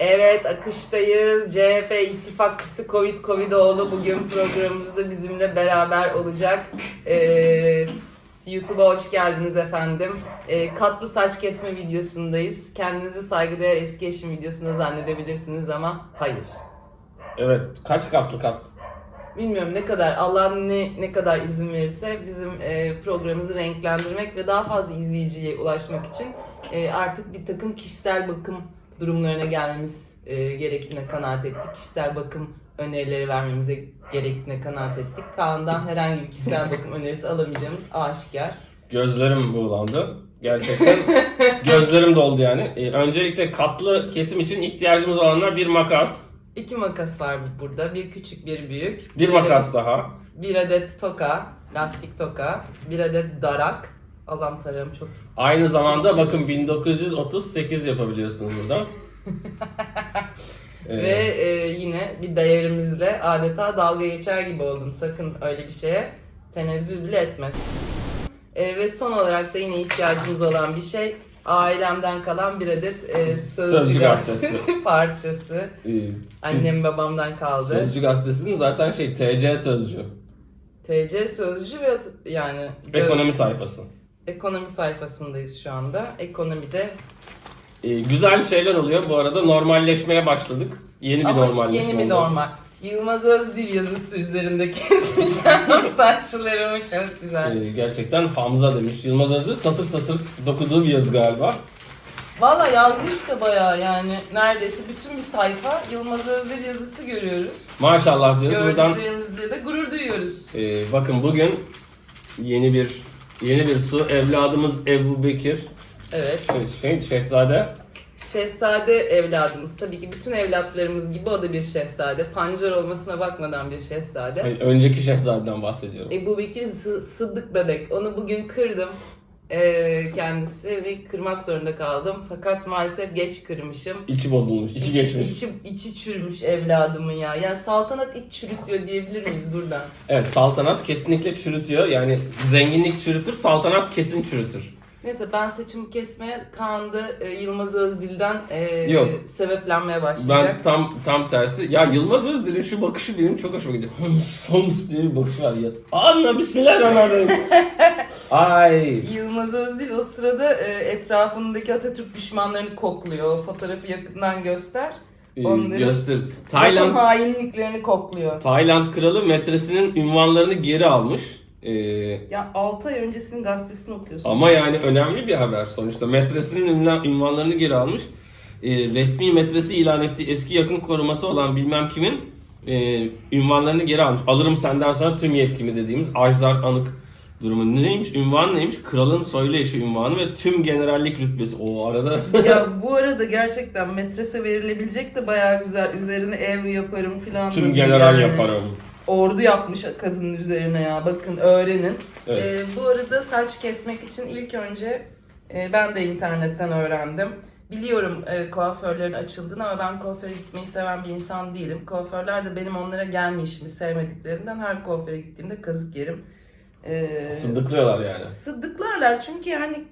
Evet akıştayız. CHP ittifakçısı Covid Covidoğlu bugün programımızda bizimle beraber olacak. Ee, YouTube'a hoş geldiniz efendim. Ee, katlı saç kesme videosundayız. Kendinizi saygıdeğer eski eşim videosunda zannedebilirsiniz ama hayır. Evet. Kaç katlı kat? Bilmiyorum ne kadar Allah ne ne kadar izin verirse bizim e, programımızı renklendirmek ve daha fazla izleyiciye ulaşmak için e, artık bir takım kişisel bakım durumlarına gelmemiz e, gerektiğine kanaat ettik. Kişisel bakım önerileri vermemize gerektiğine kanaat ettik. Kaan'dan herhangi bir kişisel bakım önerisi alamayacağımız aşikar. Gözlerim buğulandı. Gerçekten gözlerim doldu yani. Ee, öncelikle katlı kesim için ihtiyacımız olanlar bir makas, İki makas var burada. Bir küçük bir büyük. bir adet- makas daha. Bir adet toka, lastik toka. Bir adet darak. Allah'ım tarağım çok Aynı zamanda bakın 1938 yapabiliyorsunuz burada. Ee, Ve e, yine bir değerimizle adeta dalga geçer gibi oldun. Sakın öyle bir şeye tenezzül bile etmez. E, ve son olarak da yine ihtiyacımız olan bir şey ailemden kalan bir adet e, Sözcü, Sözcü gazetesi, gazetesi. parçası. e, Annem babamdan kaldı. Sözcü gazetesinin zaten şey TC Sözcü. TC Sözcü ve yani Ekonomi sayfası. Ekonomi sayfasındayız şu anda. Ekonomide Ee, güzel şeyler oluyor. Bu arada normalleşmeye başladık. Yeni bir ama normalleşme yeni bir oldu. normal. Yılmaz Özdil yazısı üzerinde keseceğim saçlarımı çok güzel. Ee, gerçekten Hamza demiş. Yılmaz Özdil satır satır dokuduğu bir yazı galiba. Valla yazmış da bayağı yani neredeyse bütün bir sayfa Yılmaz Özdil yazısı görüyoruz. Maşallah diyoruz. Buradan Gördüklerimizle de gurur duyuyoruz. e, bakın bugün yeni bir yeni bir su evladımız Ebu Bekir Evet. şey, şey, Şehzade Şehzade evladımız. Tabii ki bütün evlatlarımız gibi o da bir şehzade. Pancar olmasına bakmadan bir şehzade. Hayır, önceki şehzadeden bahsediyorum. Ebu Bekir Sı- Sıddık bebek. Onu bugün kırdım. Ee, kendisini kırmak zorunda kaldım. Fakat maalesef geç kırmışım. İçi bozulmuş, içi İçi, geçmiş. içi, içi çürümüş evladımın ya. Yani saltanat iç çürütüyor diyebilir miyiz buradan? Evet saltanat kesinlikle çürütüyor. Yani zenginlik çürütür, saltanat kesin çürütür. Neyse ben saçımı kesmeye Kaan'da e, Yılmaz Özdil'den e, Yok. sebeplenmeye başlayacak. Ben tam tam tersi. Ya Yılmaz Özdil'in şu bakışı benim çok hoşuma gidiyor. Hums hums diye bir bakışı var ya. Anla bismillahirrahmanirrahim. Ay. Yılmaz Özdil o sırada e, etrafındaki Atatürk düşmanlarını kokluyor. Fotoğrafı yakından göster. Ee, Onları- göster. Vatan Tayland hainliklerini kokluyor. Tayland kralı metresinin ünvanlarını geri almış. Ee, Ya 6 ay öncesinin gazetesini okuyorsun. ama yani önemli bir haber sonuçta. Metresinin ünvan- ünvanlarını geri almış. Ee, resmi metresi ilan ettiği eski yakın koruması olan bilmem kimin e, ünvanlarını geri almış. Alırım senden sonra tüm yetkimi dediğimiz Ajdar Anık durumu. Neymiş? Ünvan neymiş? Kralın soylu eşi ünvanı ve tüm generallik rütbesi. O arada ya bu arada gerçekten metrese verilebilecek de bayağı güzel. Üzerine ev yaparım filan. tüm general yani. yaparım. Ordu yapmış kadının üzerine ya. Bakın öğrenin. Evet. Ee, bu arada saç kesmek için ilk önce e, ben de internetten öğrendim. Biliyorum e, kuaförlerin açıldığını ama ben kuaföre gitmeyi seven bir insan değilim. Kuaförler de benim onlara gelme işimi sevmediklerinden her kuaföre gittiğimde kazık yerim. Ee, Sıddıklıyorlar yani. Sıddıklarlar çünkü yani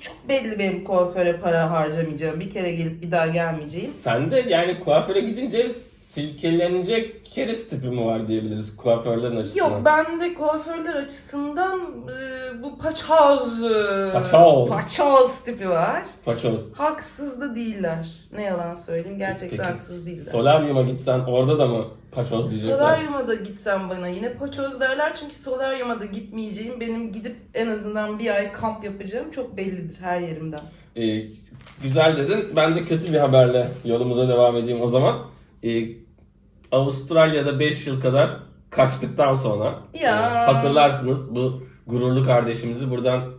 çok belli benim kuaföre para harcamayacağım. Bir kere gelip bir daha gelmeyeceğim. Sen de yani kuaföre gidince silkelenecek keriz tipi mi var diyebiliriz kuaförlerin açısından. Yok ben de kuaförler açısından e, bu paçoz, e, Paçoz. paçoz tipi var. Paçoz. Haksız da değiller. Ne yalan söyleyeyim gerçekten Peki haksız değiller. solaryuma gitsen orada da mı paçoz diyecekler? Solaryuma da gitsem bana yine paçoz derler çünkü solaryuma da gitmeyeceğim. Benim gidip en azından bir ay kamp yapacağım çok bellidir her yerimden. Ee, güzel dedin. Ben de kötü bir haberle yolumuza devam edeyim o zaman. Ee, Avustralya'da 5 yıl kadar kaçtıktan sonra Ya. e, hatırlarsınız bu gururlu kardeşimizi buradan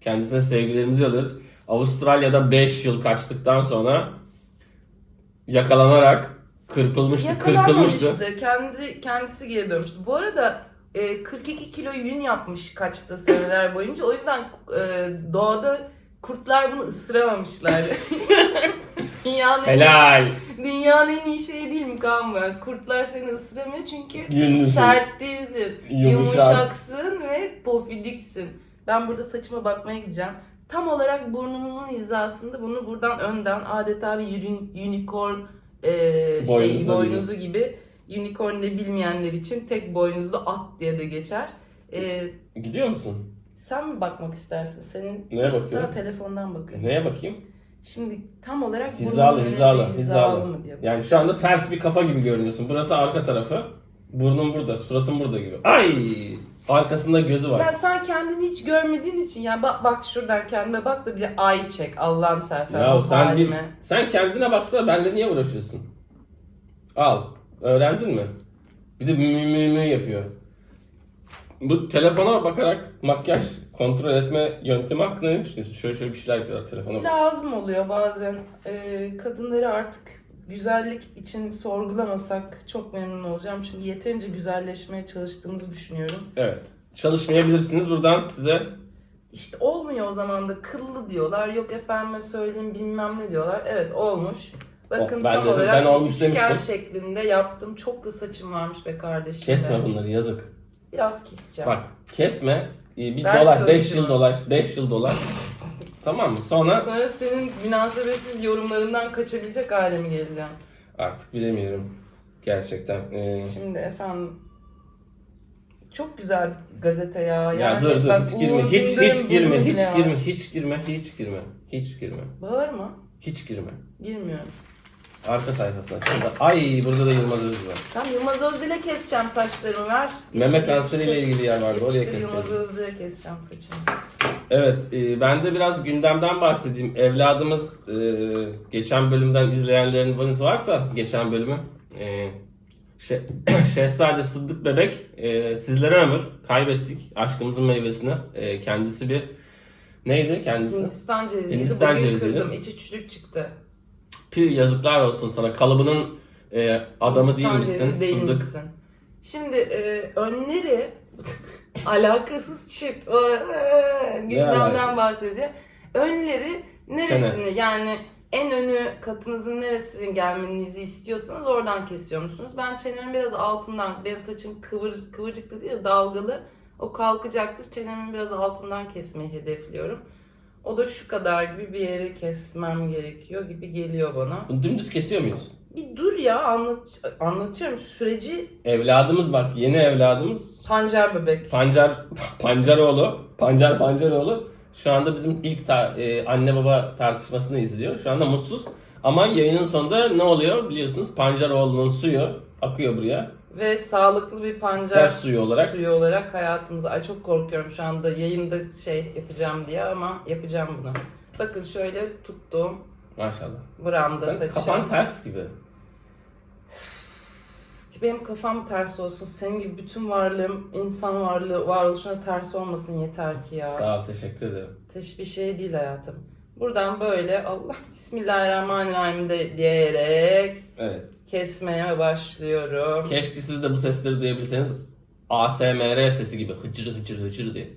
kendisine sevgilerimizi alıyoruz. Avustralya'da 5 yıl kaçtıktan sonra yakalanarak kırpılmıştı, kırkılmıştı. Yakalanmamıştı. Kendi, kendisi geri dönmüştü. Bu arada e, 42 kilo yün yapmış kaçta seneler boyunca. O yüzden e, doğada kurtlar bunu ısıramamışlar. dünyanın, en, Helal. dünyanın en iyi şeyi değil mi Kaan bu? Yani Kurtlar seni ısıramıyor çünkü Yünlüsün. sert değilsin. Yumuşak. Yumuşaksın ve pofidiksin. Ben burada saçıma bakmaya gideceğim. Tam olarak burnumuzun hizasında bunu buradan önden adeta bir uni- unicorn e, şey Boynuzu boynuzu gibi. Unicorn ne bilmeyenler için tek boynuzlu at diye de geçer. E, Gidiyor musun? sen mi bakmak istersin? Senin Neye bakıyorum? telefondan bakıyorum. Neye bakayım? Şimdi tam olarak Hizalı, burnun hizalı, önünde hizalı. mı diye. Yani şu anda ters bir kafa gibi görünüyorsun. Burası arka tarafı. Burnun burada, suratın burada gibi. Ay! Arkasında gözü var. Ya sen kendini hiç görmediğin için ya bak bak şuradan kendime bak da bir ay çek Allah'ını sersen Ya bu sen bir, halime. sen kendine baksana benimle niye uğraşıyorsun? Al. Öğrendin mi? Bir de mü mü mü yapıyor. Bu telefona bakarak makyaj kontrol etme yöntemi hakkında ne düşünüyorsun? Şöyle şöyle bir şeyler yapıyorlar telefona. Lazım oluyor bazen. Ee, kadınları artık güzellik için sorgulamasak çok memnun olacağım. Çünkü yeterince güzelleşmeye çalıştığımızı düşünüyorum. Evet. Çalışmayabilirsiniz buradan size. İşte olmuyor o zaman da kıllı diyorlar. Yok efendime söyleyeyim bilmem ne diyorlar. Evet olmuş. Bakın Oh, ben tam dedim, olarak ben olmuş üçgen demiştim. şeklinde yaptım. Çok da saçım varmış be kardeşim. Kesme be. bunları yazık. Biraz keseceğim. Bak kesme. Ee, Bir Ben dolar, 5 söyleyeceğim. yıl dolar, 5 yıl dolar. Tamam mı? Sonra Sonra senin münasebetsiz yorumlarından kaçabilecek hale mi geleceğim? artık bilemiyorum. Gerçekten. Ee, Şimdi efendim çok güzel bir gazete ya. ya Yani dur dur bak hiç girme. Uğur Hiç Dündar'ın hiç girme. Hiç bile var. girme. Hiç girme. Hiç girme. Hiç girme. Bağırma. Hiç girme. Girmiyorum. Arka sayfasına. Şurada. Ay burada da Yılmaz Özgür var. Tamam Yılmaz Özdil'e keseceğim saçlarımı ver. Meme kanseriyle ilgili yer vardı. Oraya yetiştir, Yılmaz keseceğim. Özdil'e keseceğim saçımı. Evet, e, ben de biraz gündemden bahsedeyim. Evladımız e, geçen bölümden izleyenleriniz varsa geçen bölümü e, Şe- Şehzade Sıddık Bebek e, sizlere ömür kaybettik aşkımızın meyvesini. E, kendisi bir neydi kendisi? Hindistan ceviziydi. Hindistan Bugün ceviziydi. kırdım. İçi çürük çıktı. Pi yazıklar olsun sana. Kalıbının e, adamı değil misin? değil Sıddık. misin? Şimdi e, önleri alakasız çift. O, e, gündemden bahsedeceğim. Önleri neresini yani en önü katınızın neresini gelmenizi istiyorsanız oradan kesiyor musunuz? Ben çenemin biraz altından, benim saçım kıvır, kıvırcıklı değil de dalgalı. O kalkacaktır. Çenemin biraz altından kesmeyi hedefliyorum. O da şu kadar gibi bir yeri kesmem gerekiyor gibi geliyor bana. Dümdüz kesiyor muyuz? Bir dur ya anlat, anlatıyorum süreci Evladımız bak yeni evladımız pancar bebek. Pancar Pancaroğlu, Pancar Pancaroğlu şu anda bizim ilk ta- e, anne baba tartışmasını izliyor. Şu anda mutsuz. Ama yayının sonunda ne oluyor biliyorsunuz Pancaroğlu'nun suyu akıyor buraya. Ve sağlıklı bir pancar Ters suyu olarak. suyu olarak hayatımıza. Ay çok korkuyorum şu anda yayında şey yapacağım diye ama yapacağım bunu. Bakın şöyle tuttum. Maşallah. Buramda Sen saçım. kafan ters gibi. Benim kafam ters olsun. Senin gibi bütün varlığım, insan varlığı, varoluşuna ters olmasın yeter ki ya. Sağ ol teşekkür ederim. Teş bir şey değil hayatım. Buradan böyle Allah Bismillahirrahmanirrahim de diyerek Evet. Kesmeye başlıyorum. Keşke siz de bu sesleri duyabilseniz ASMR sesi gibi hıcır hıcır hıcır diye.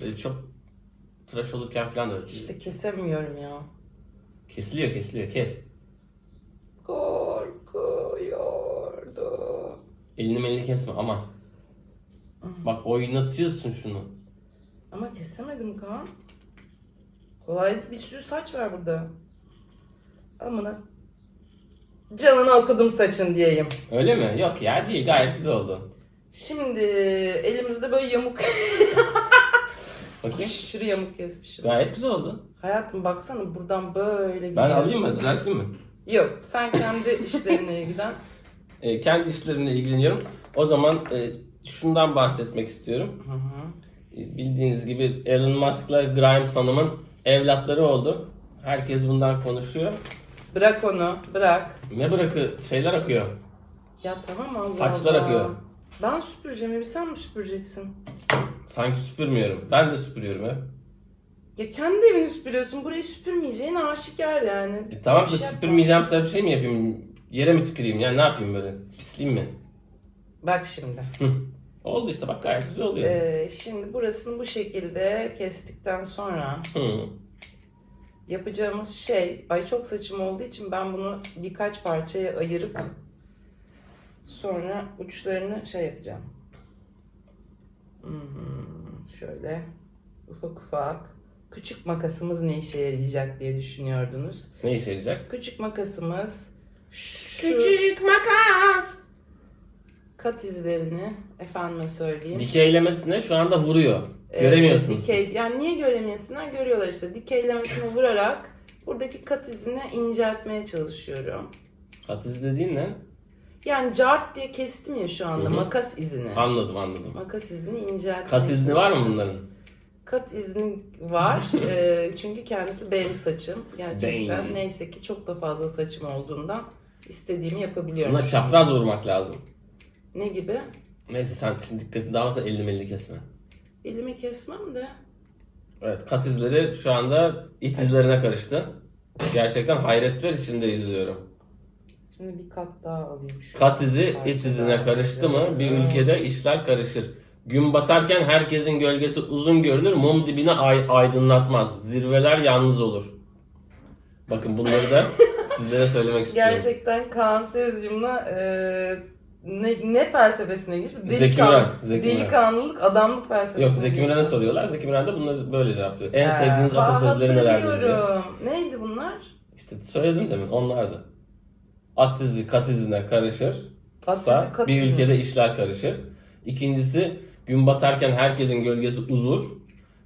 Böyle çok tıraş olurken falan da öyle. İşte kesemiyorum ya. Kesiliyor kesiliyor kes. Korkuyordu. Elini melini kesme aman. Bak oynatıyorsun şunu. Ama kesemedim Kaan. Kolay. Bir sürü saç var burada. Amına. Canını okudum saçın diyeyim. Öyle mi? Yok ya değil gayet güzel oldu. Şimdi elimizde böyle yamuk. Bakayım. Aşırı yamuk kesmişim. Gayet güzel oldu. Hayatım baksana buradan böyle Ben gidiyor. alayım mı? Düzelteyim mi? Yok sen kendi işlerine ilgilen. E, kendi işlerimle ilgileniyorum. O zaman e, şundan bahsetmek istiyorum. Hı hı. E, bildiğiniz gibi Elon Musk'la Grimes Hanım'ın evlatları oldu. Herkes bundan konuşuyor. Bırak onu bırak. Ne bırakı şeyler akıyor. Ya tamam Allah Saçlar Allah. akıyor. Ben süpüreceğim evi sen mi süpüreceksin? Sanki süpürmüyorum. Ben de süpürüyorum hep. Ya kendi evini süpürüyorsun. Burayı süpürmeyeceğin aşikar yani. E, tamam Bir da şey yapma. süpürmeyeceğim size bir şey mi yapayım? Yere mi tüküreyim? Yani ne yapayım böyle? Pisleyeyim mi? Bak şimdi. Hı. Oldu işte bak gayet güzel oluyor. Ee, şimdi burasını bu şekilde kestikten sonra Hı. yapacağımız şey, ay çok saçım olduğu için ben bunu birkaç parçaya ayırıp sonra uçlarını şey yapacağım. Hmm, şöyle ufak ufak küçük makasımız ne işe yarayacak diye düşünüyordunuz. Ne işe yarayacak? Küçük makasımız şu Küçük makas. Kat izlerini efendime söyleyeyim. Dikeylemesine şu anda vuruyor. Ee, Göremiyorsunuz dikey, siz. Yani niye göremiyorsunlar? Görüyorlar işte. Dikeylemesine vurarak buradaki kat izini inceltmeye çalışıyorum. Kat izi dediğin ne? Yani cart diye kestim ya şu anda Hı hı. makas izini. Anladım anladım. Makas izini inceltmeye Kat izni var mı bunların? Kat izni var. Ee, çünkü kendisi benim saçım. Gerçekten Benim. neyse ki çok da fazla saçım olduğundan istediğimi yapabiliyorum. Buna çapraz vurmak lazım. Ne gibi? Neyse sen dikkatini dağılmasın elini elini kesme. Elimi kesmem de. Evet kat izleri şu anda it izlerine karıştı. Gerçekten hayretler içinde izliyorum. Şimdi bir kat daha alayım şu. Kat izi it izine karıştı mı bir ülkede işler karışır. Gün batarken herkesin gölgesi uzun görünür, mum dibini ay- aydınlatmaz. Zirveler yalnız olur. Bakın bunları da sizlere söylemek istiyorum. Gerçekten Kaan Sezyum'la e, ne, ne felsefesine? Zeki Müren, Zeki delikanlılık, adamlık felsefesine Yok Zeki Müren'e soruyorlar. Zeki Müren de bunları böyle cevaplıyor. En Ha, sevdiğiniz aa, atasözleri nelerdir diyor. Neydi bunlar? İşte söyledim demin onlardı. At izi kat izine karışır. At Sa- izi, kat bir ülkede işler karışır. İkincisi gün batarken herkesin gölgesi uzur.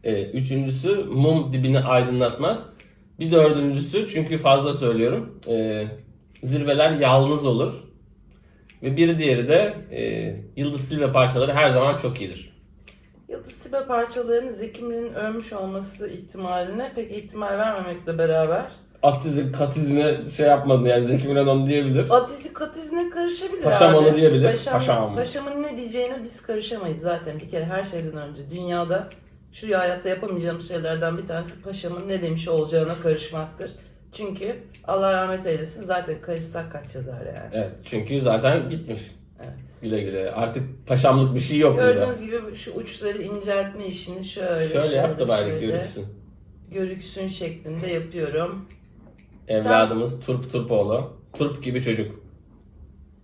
Ee, üçüncüsü mum dibini aydınlatmaz. Bir dördüncüsü çünkü fazla söylüyorum. ee, zirveler yalnız olur. Ve bir diğeri de ee, Yıldız Tilbe parçaları her zaman çok iyidir. Yıldız Tilbe parçalarını Zeki Müren'in övmüş olması ihtimaline pek ihtimal vermemekle beraber At izi kat izine şey yapmadı yani Zeki Müren onu diyebilir. at izi kat izine karışabilir Paşam abi. onu diyebilir. Paşam, Paşam. Paşamın ne diyeceğine biz karışamayız zaten bir kere her şeyden önce. Dünyada şu hayatta yapamayacağım şeylerden bir tanesi paşamın ne demiş olacağına karışmaktır. Çünkü Allah rahmet eylesin zaten karışsak kaç yazar yani. Evet çünkü zaten gitmiş. Evet. Güle güle. Artık paşamlık bir şey yok burada. Gördüğünüz gibi şu uçları inceltme işini şöyle Şöyle yap da bari şöyle görürsün. görüksün şeklinde yapıyorum. Evladımız Turp Turpoğlu. Turp gibi çocuk.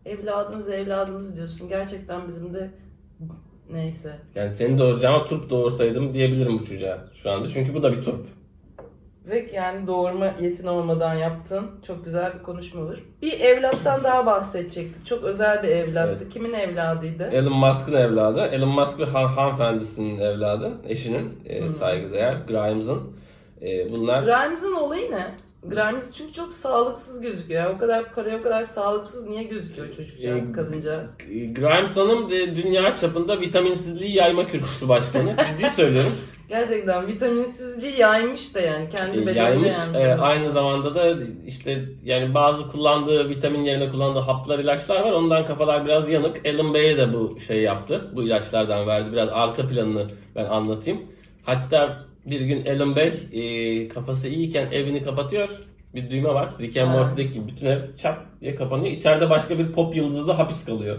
Evladımız evladımız diyorsun. Gerçekten bizim de neyse. Yani seni doğuracağıma turp doğursaydım diyebilirim bu çocuğa şu anda. Çünkü bu da bir turp. Ve yani doğurma yetin olmadan yaptın. Çok güzel bir konuşma olur. Bir evlattan daha bahsedecektik. Çok özel bir evlattı. Kimin evladıydı? Elon Musk'ın evladı. Elon Musk bir han hanımefendisinin evladı. Eşinin e, saygıdeğer. Grimes'ın. E, bunlar Grimes'ın olayı ne? Grimes çünkü çok sağlıksız gözüküyor. Yani o kadar paraya o kadar sağlıksız niye gözüküyor çocukcağız, Ee, kadıncağız? e, Grimes Hanım de, dünya çapında vitaminsizliği yayma kürsüsü başkanı. Ciddi söylüyorum. Gerçekten vitaminsizliği yaymış da yani. Kendi bedenine yaymış. yaymış. E, aynı zamanda da işte yani bazı kullandığı vitamin yerine kullandığı haplar ilaçlar var. Ondan kafalar biraz yanık. Alan Bey'e de bu şey yaptı. Bu ilaçlardan verdi. Biraz arka planını ben anlatayım. Hatta bir gün Alan Bey e, kafası iyiyken evini kapatıyor. Bir düğme var. Rick and. Morty'deki gibi bütün ev çat diye kapanıyor. İçeride başka bir pop yıldızı da hapis kalıyor.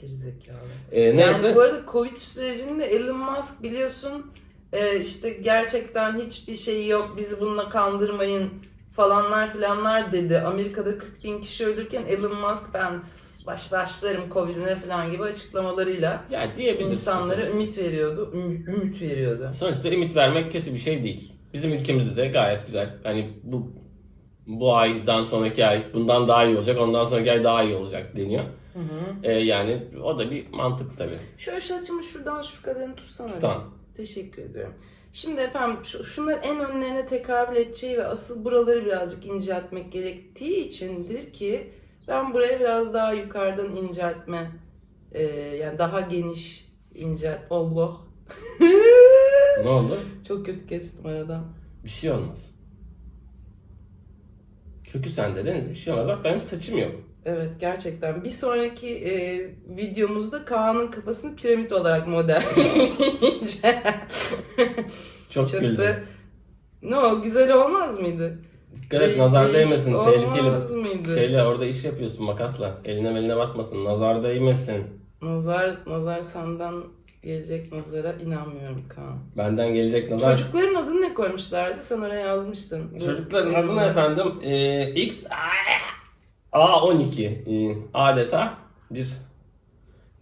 Gerizekalı. E, neyse. Yani bu arada Covid sürecinde Elon Musk biliyorsun e, işte gerçekten hiçbir şey yok bizi bununla kandırmayın falanlar filanlar dedi. Amerika'da 40 bin kişi ölürken Elon Musk ben baş başlarım Covid'ine falan gibi açıklamalarıyla ya diyebiliriz. insanlara ümit veriyordu. Ümit, ümit veriyordu. Sonuçta ümit vermek kötü bir şey değil. Bizim ülkemizde de gayet güzel. Hani bu bu aydan sonraki ay bundan daha iyi olacak, ondan sonraki ay daha iyi olacak deniyor. Hı hı. Ee, yani o da bir mantık tabii. Şöyle saçımı şuradan şu kadarını tutsana. bir. Teşekkür ediyorum. Şimdi efendim şu, şunların en önlerine tekabül edeceği ve asıl buraları birazcık inceltmek gerektiği içindir ki ben buraya biraz daha yukarıdan inceltme e, yani daha geniş incelt Allah Ne oldu? çok kötü kestim aradan. Bir şey olmaz. Kökü sende Deniz bir şey olmaz. Bak benim saçım yok. Evet gerçekten bir sonraki e, videomuzda Kaan'ın kafasını piramit olarak model. Çok, Çok güldüm. da ne o güzel olmaz mıydı? Dikkat et nazar Değiş- değmesin. olmaz Tehlikeli. mıydı? Şeyle orada iş yapıyorsun makasla. Eline meline batmasın. Nazar değmesin. Nazar, nazar senden gelecek nazara inanmıyorum Kaan. Benden gelecek nazar. Çocukların adını ne koymuşlardı? Sen oraya yazmıştın. Çocukların adı ne efendim? Ee, X A12 Ee, adeta bir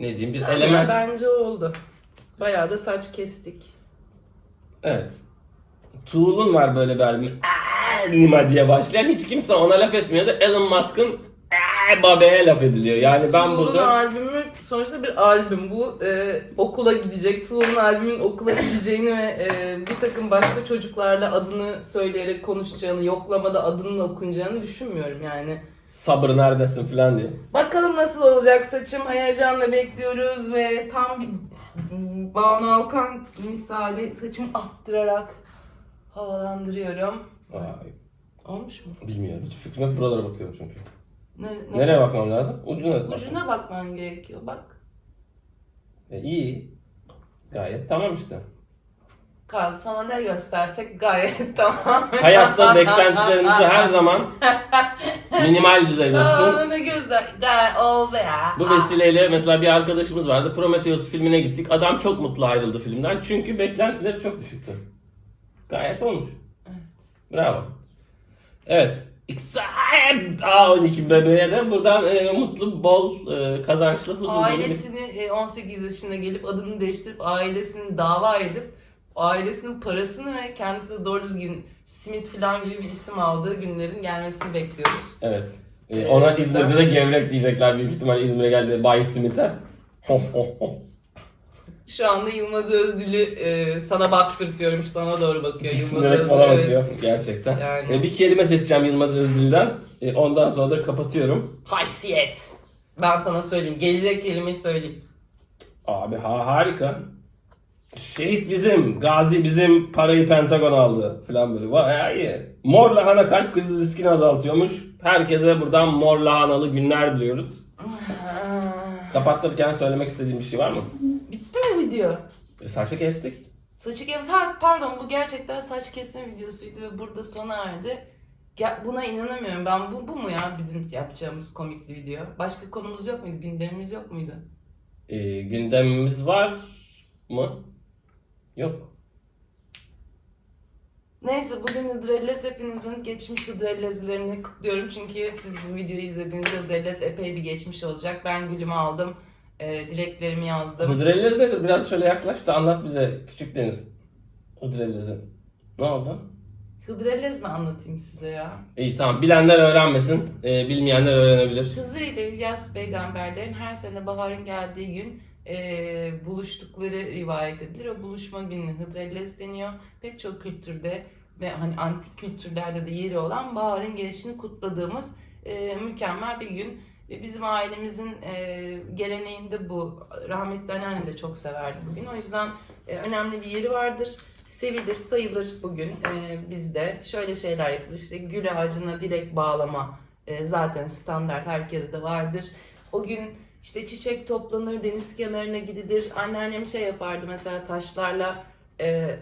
ne diyeyim bir Tamam, element. Bence oldu. Bayağı da saç kestik. Evet. Tool'un var böyle bir albümü. Aa, Nima diye başlayan hiç kimse ona laf etmiyordu. Elon Musk'ın "Aa, Babe'ye laf ediliyor. Yani ben Tool'un burada albümü sonuçta bir albüm. Bu e, okula gidecek. Tool'un albümün okula gideceğini ve e, bir takım başka çocuklarla adını söyleyerek konuşacağını, yoklamada adının okunacağını düşünmüyorum yani. sabır neredesin falan diye. Bakalım nasıl olacak saçım. Heyecanla bekliyoruz ve tam bir Banu Alkan misali saçımı attırarak havalandırıyorum. Vay, Olmuş mu? bilmiyorum. Yok. Buralara bakıyorum çünkü. Ne, ne- Nereye bakmam lazım? Ucuna. Ucuna bakman gerekiyor. Bak. E, iyi. Gayet tamam işte. Kaan sana ne göstersek gayet tamam. Hayatta beklentilerinizi her zaman minimal düzeyde tutun. Kaan ne göster? Gayet oldu ya. Bu vesileyle mesela bir arkadaşımız vardı. Prometheus filmine gittik. Adam çok mutlu ayrıldı filmden. Çünkü beklentileri çok düşüktü. Gayet olmuş. Bravo. Evet. Excited A12 bebeğe de buradan e, mutlu, bol, e, kazançlı, huzurlu bir- Ailesini e, 18 yaşında gelip adını değiştirip ailesini dava edip ailesinin parasını ve kendisi de doğru düzgün Smith falan gibi bir isim aldığı günlerin gelmesini bekliyoruz. Evet. E, ona İzmir'de de gevrek diyecekler büyük ihtimalle İzmir'e geldi Bay Smith'e. Şu anda Yılmaz Özdil'i e, sana baktırtıyorum. Sana doğru bakıyor Yılmaz Tiksinerek Özdil. bana bakıyor gerçekten. Yani. E, bir kelime seçeceğim Yılmaz Özdil'den. E, ondan sonra da kapatıyorum. Haysiyet. Ben sana söyleyeyim. Gelecek kelimeyi söyleyeyim. Abi ha harika. Şehit bizim, gazi bizim, parayı Pentagon aldı falan böyle. Vay iyi. Mor lahana kalp krizi riskini azaltıyormuş. Herkese buradan mor lahanalı günler diliyoruz. Kapatırken söylemek istediğim bir şey var mı? Video? E, saçı kestik. Saçı kes... Ha, pardon bu gerçekten saç kesme videosuydu ve burada sona erdi. Ya, buna inanamıyorum ben. Bu, bu mu ya bizim yapacağımız komik bir video? Başka konumuz yok muydu? Gündemimiz yok muydu? E, gündemimiz var mı? Yok. Neyse bugün Hıdrellez hepinizin geçmiş Hıdrellezlerini kutluyorum. Çünkü siz bu videoyu izlediğinizde Hıdrellez epey bir geçmiş olacak. Ben gülümü aldım. E, dileklerimi yazdım. Hıdrellez nedir? Biraz şöyle yaklaş da anlat bize küçük deniz. Hıdrellez'i. Ne oldu? Hıdrellez mi anlatayım size ya? İyi tamam. Bilenler öğrenmesin. e, bilmeyenler öğrenebilir. Hızır ile İlyas peygamberlerin her sene baharın geldiği gün e, buluştukları rivayet edilir. O buluşma gününe Hıdrellez deniyor. Pek çok kültürde ve hani antik kültürlerde de yeri olan baharın gelişini kutladığımız e, mükemmel bir gün. Ve bizim ailemizin e, geleneğinde bu. Rahmetli anneannem de çok severdi bugün. O yüzden e, önemli bir yeri vardır. Sevilir, sayılır bugün e, bizde. Şöyle şeyler yapılır. İşte gül ağacına dilek bağlama e, zaten standart herkeste vardır. O gün işte çiçek toplanır, deniz kenarına gidilir. Anneannem şey yapardı mesela taşlarla e,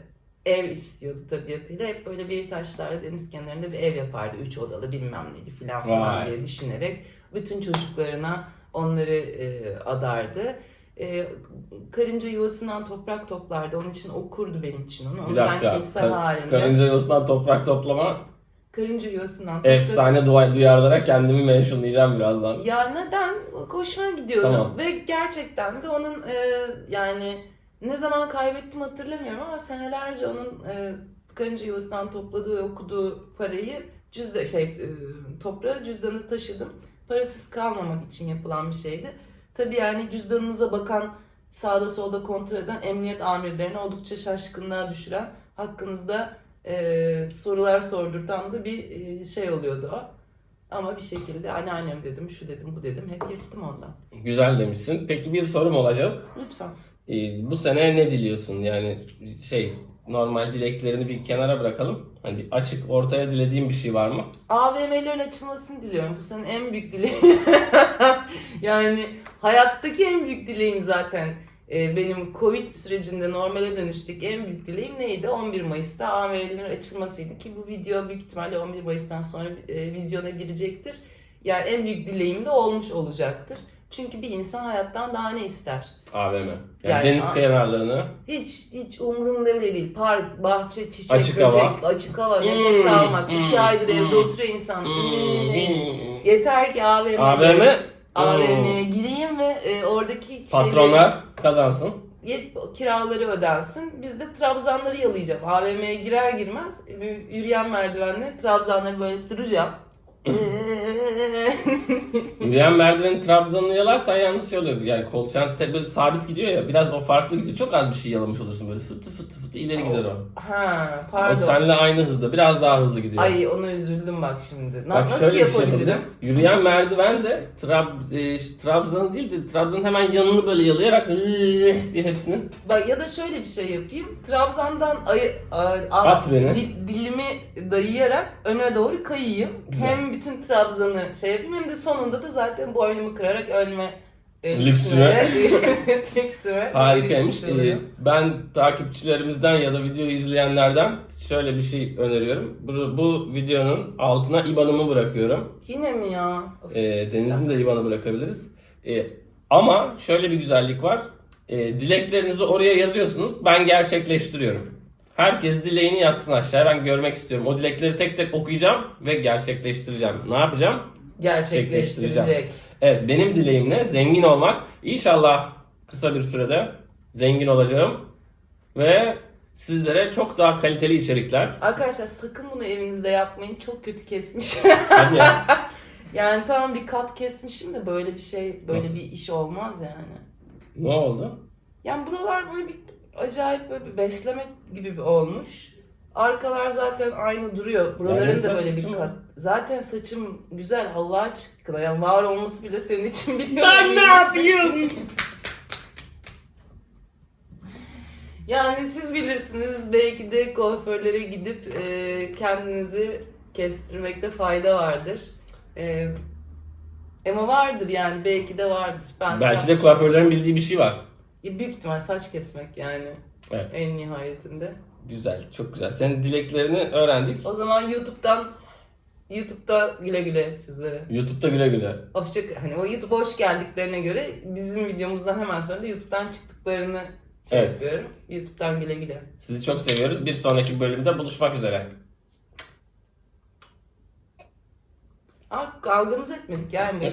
ev istiyordu tabiatıyla. Hep böyle bir taşlarla deniz kenarında bir ev yapardı. Üç odalı bilmem neydi falan Vay. diye düşünerek. Bütün çocuklarına onları e, adardı. E, karınca yuvasından toprak toplardı. Onun için okurdu benim için onu. Onu Bir ben dakika. kese Kar- halinde. karınca yuvasından toprak toplama. Karınca yuvasından toprak Efsane dua duyarlara kendimi mentionlayacağım birazdan. Ya neden? Hoşuma gidiyordu. Tamam. Ve gerçekten de onun e, yani ne zaman kaybettim hatırlamıyorum ama senelerce onun e, karınca yuvasından topladığı ve okuduğu parayı cüzde şey e, toprağa cüzdanı taşıdım. Parasız kalmamak için yapılan bir şeydi. Tabii yani cüzdanınıza bakan sağda solda kontrol eden emniyet amirlerini oldukça şaşkınlığa düşüren hakkınızda e, sorular sordurtan da bir e, şey oluyordu o. Ama bir şekilde anneannem dedim, şu dedim, bu dedim. Hep yırttım ondan. Güzel demişsin. Peki bir sorum olacak. Lütfen. Ee, bu sene ne diliyorsun? Yani şey normal dileklerini bir kenara bırakalım. Hani açık ortaya dilediğin bir şey var mı? AVM'lerin açılmasını diliyorum. Bu senin en büyük dileğin. yani hayattaki en büyük dileğim zaten. Ee, benim Covid sürecinde normale dönüştük. En büyük dileğim neydi? 11 Mayıs'ta AVM'lerin açılmasıydı ki bu video büyük ihtimalle 11 Mayıs'tan sonra e, vizyona girecektir. Yani en büyük dileğim de olmuş olacaktır. Çünkü bir insan hayattan daha ne ister? AVM. Yani, Yani deniz kenarlarını. Hiç hiç umurumda bile değil. Park, bahçe, çiçek, Açık böcek, hava. açık hava, nefes Hmm, almak. hmm, iki aydır hmm. evde oturuyor insan. Hmm, Hmm. Yeter ki AVM'ye AVM AVM'ye gireyim ve e, oradaki şeyleri- patronlar kazansın. yet- kiraları ödensin. Biz de trabzanları yalayacağım. AVM'ye girer girmez e, yürüyen merdivenle trabzanları böyle duracağım. Yürüyen merdivenin trabzanını yalarsan yanlış oluyor. Yani kol çanta böyle sabit gidiyor ya biraz o farklı gidiyor. Çok az bir şey yalamış olursun böyle fıtı fıtı fıtı ileri gider o. ha O pardon. seninle aynı hızda biraz daha hızlı gidiyor. Ay ona üzüldüm bak şimdi. Na- Bak nasıl şöyle bir şey yapabilirim? yapabiliriz. Yürüyen merdiven de trab, e, Trabzan değil de Trabzan'ın hemen yanını böyle yalayarak diye hepsinin Bak ya da şöyle bir şey yapayım. Trabzan'dan ay, a- a- At beni. di- dilimi dayayarak öne doğru kayayım. Güzel. Hem bütün Trabzan'ı şey yapayım hem de sonunda da zaten boynumu kırarak ölme e, Lüksüme. lüksüme- harikaymış. Ee, Ben takipçilerimizden ya da videoyu izleyenlerden şöyle bir şey öneriyorum. Bu, bu videonun altına IBAN'ımı bırakıyorum. Yine mi ya? Of. E, Deniz'in de IBAN'ı bırakabiliriz. E, ama şöyle bir güzellik var. E, dileklerinizi oraya yazıyorsunuz. Ben gerçekleştiriyorum. Herkes dileğini yazsın aşağıya. Ben görmek istiyorum. O dilekleri tek tek okuyacağım ve gerçekleştireceğim. Ne yapacağım? Gerçekleştirecek. Evet benim dileğim ne? Zengin olmak. İnşallah kısa bir sürede zengin olacağım. Ve sizlere çok daha kaliteli içerikler. Arkadaşlar sakın bunu evinizde yapmayın. Çok kötü kesmiş. Hadi ya. yani tamam bir kat kesmişim de böyle bir şey, böyle Nasıl? bir iş olmaz yani. ne oldu? Yani buralar böyle bir acayip böyle bir besleme gibi bir olmuş. Arkalar zaten aynı duruyor. Buraların Yani da böyle bir kat. Zaten saçım güzel Allah aşkına. Yani var olması bile senin için biliyorum. Ben ne yapıyorum? Yani siz bilirsiniz belki de kuaförlere gidip e, kendinizi kestirmekte fayda vardır. E, ama vardır yani belki de vardır. Ben Belki de kuaförlerin bildiği bir şey var. Büyük ihtimal saç kesmek yani Evet. en nihayetinde. Güzel, çok güzel. Senin dileklerini öğrendik. O zaman YouTube'dan YouTube'da güle güle sizlere. YouTube'da güle güle. Hoşça hani o YouTube'a hoş geldiklerine göre bizim videomuzdan hemen sonra da YouTube'dan çıktıklarını şey Evet. yapıyorum. YouTube'dan güle güle. Sizi çok seviyoruz. Bir sonraki bölümde buluşmak üzere. Aa kavgamız etmedik yani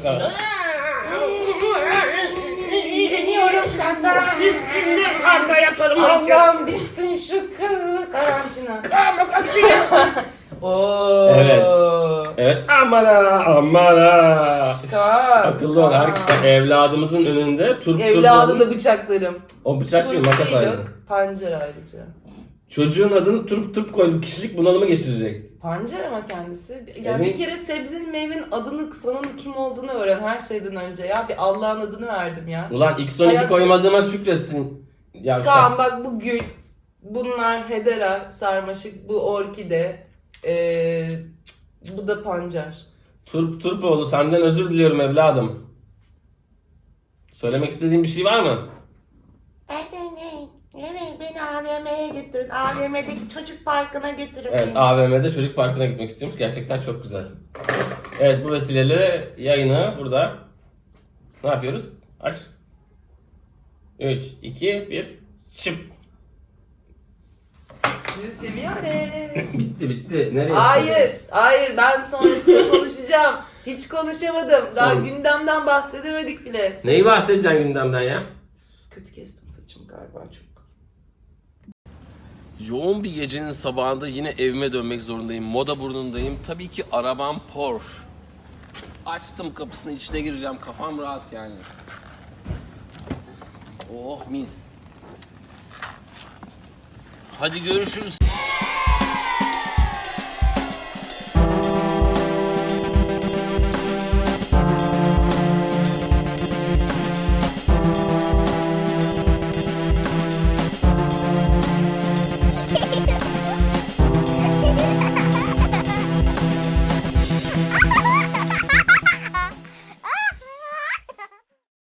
İğreniyorum senden. Tiskindim arka ayaklarım Allah'ım bitsin şu kı- karantina. Oo. Evet. Evet. Amana amana. Kalk, Akıllı ol. Her evladımızın önünde turp Evladı turp. da bıçaklarım. O bıçak değil makas değil, ayrı. yok, Pancar ayrıca. Çocuğun adını turp turp koydum. Kişilik bunalımı geçirecek. Pancar ama kendisi. Yani Evet. bir kere sebzenin meyvenin adını, sanın kim olduğunu öğren her şeyden önce ya. Bir Allah'ın adını verdim ya. Ulan X12 Hayat- koymadığıma şükretsin. Ya Tamam bak bu gül, bunlar hedera, sarmaşık, bu orkide, ee, bu da pancar. Turp Turpoğlu senden özür diliyorum evladım. Söylemek istediğin bir şey var mı? Evet beni AVM'ye götürün. AVM'deki çocuk parkına götürün Evet beni. AVM'de çocuk parkına gitmek istiyormuş. Gerçekten çok güzel. Evet bu vesileyle yayını burada ne yapıyoruz? Aç. 3, 2, 1. Şıp. Sizi seviyorum. Bitti bitti. Nereye? hayır, hayır ben sonrasında konuşacağım. Hiç konuşamadım. Daha Son- gündemden bahsedemedik bile. Neyi bahsedeceksin gündemden ya? Kötü kestim saçımı galiba çok. Yoğun bir gecenin sabahında yine evime dönmek zorundayım. Moda burnundayım. Tabii ki arabam Porsche. Açtım kapısını içine gireceğim. Kafam rahat yani. Oh mis. Hadi görüşürüz.